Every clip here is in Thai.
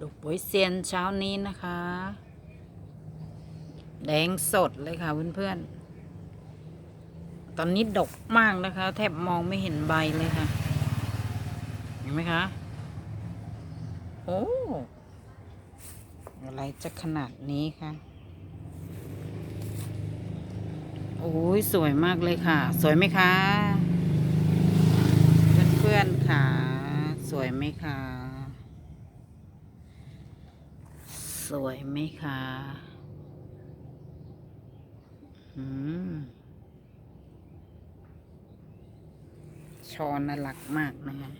ดูปุ๋ยเซียนเช้านี้นะคะ แดงสดเลยค่ะเพื่อนๆ ตอนนี้ดกมากนะคะ แทบมองไม่เห็นใบเลยค่ะ เห็นไหมคะ โอ้ อะไรจะขนาดนี้คะโอ้ยสวยมากเลยค่ะ สวยไหมคะ เพื่อนๆค่ะ สวยไหมคะ สวยไหมคะอืมชอน่ารักมากนะคะ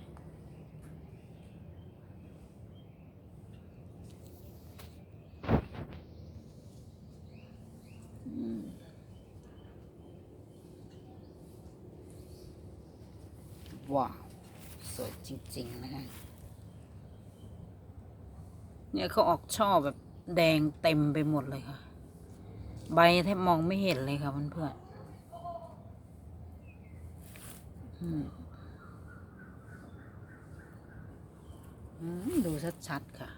ว้าว สวยจริง ๆ นะคะ เนี่ยเขาออกช่อแบบแดงเต็มไปหมดเลยค่ะ ใบแทบมองไม่เห็นเลยค่ะเพื่อนๆอืมอืมดูชัดๆค่ะ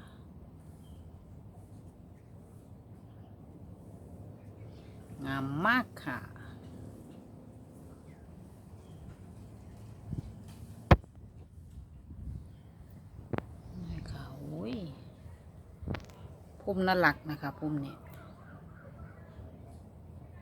งามมากค่ะ นี่ค่ะอุ้ย พุ่มน่ารักนะคะพุ่มนี้